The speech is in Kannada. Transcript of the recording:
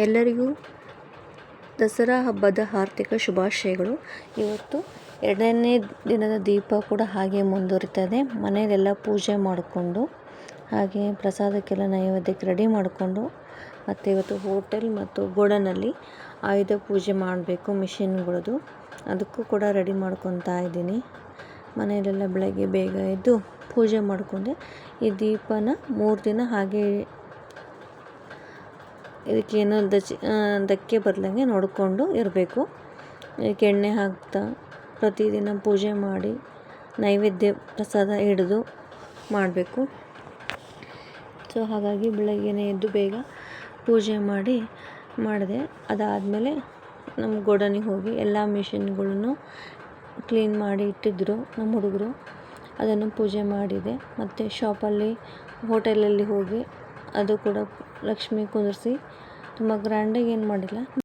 ಎಲ್ಲರಿಗೂ ದಸರಾ ಹಬ್ಬದ ಆರ್ಥಿಕ ಶುಭಾಶಯಗಳು. ಇವತ್ತು ಎರಡನೇ ದಿನದ ದೀಪ ಕೂಡ ಹಾಗೆ ಮುಂದುವರಿತದೆ. ಮನೆಯಲ್ಲೆಲ್ಲ ಪೂಜೆ ಮಾಡಿಕೊಂಡು, ಹಾಗೆ ಪ್ರಸಾದಕ್ಕೆಲ್ಲ ನೈವೇದ್ಯಕ್ಕೆ ರೆಡಿ ಮಾಡಿಕೊಂಡು, ಮತ್ತು ಇವತ್ತು ಹೋಟೆಲ್ ಮತ್ತು ಗೋಡನಲ್ಲಿ ಆಯುಧ ಪೂಜೆ ಮಾಡಬೇಕು ಮಿಷಿನ್ಗಳದು ಅದಕ್ಕೂ ಕೂಡ ರೆಡಿ ಮಾಡ್ಕೊತಾ ಇದ್ದೀನಿ. ಮನೆಯಲ್ಲೆಲ್ಲ ಬೆಳಗ್ಗೆ ಬೇಗ ಎದ್ದು ಪೂಜೆ ಮಾಡಿಕೊಂಡೆ. ಈ ದೀಪನ ಮೂರು ದಿನ ಹಾಗೆ ಇದಕ್ಕೇನು ದಚಿ ಧಕ್ಕೆ ಬರ್ದಂಗೆ ನೋಡಿಕೊಂಡು ಇರಬೇಕು. ಇದಕ್ಕೆ ಎಣ್ಣೆ ಹಾಕ್ತಾ ಪ್ರತಿದಿನ ಪೂಜೆ ಮಾಡಿ ನೈವೇದ್ಯ ಪ್ರಸಾದ ಹಿಡಿದು ಮಾಡಬೇಕು. ಸೊ, ಹಾಗಾಗಿ ಬೆಳಗ್ಗೆನೇ ಎದ್ದು ಬೇಗ ಪೂಜೆ ಮಾಡಿ ಮಾಡಿದೆ. ಅದಾದಮೇಲೆ ನಮ್ಮ ಗೋಡನಿಗೆ ಹೋಗಿ ಎಲ್ಲ ಮಿಷಿನ್ಗಳನ್ನು ಕ್ಲೀನ್ ಮಾಡಿ ಇಟ್ಟಿದ್ದರು ನಮ್ಮ ಹುಡುಗರು. ಅದನ್ನು ಪೂಜೆ ಮಾಡಿದೆ. ಮತ್ತು ಶಾಪಲ್ಲಿ ಹೋಟೆಲಲ್ಲಿ ಹೋಗಿ ಅದು ಕೂಡ ಲಕ್ಷ್ಮಿ ಕುಂದರ್ಸಿ ತುಂಬ ಗ್ರ್ಯಾಂಡಾಗಿ ಏನು ಮಾಡಿಲ್ಲ.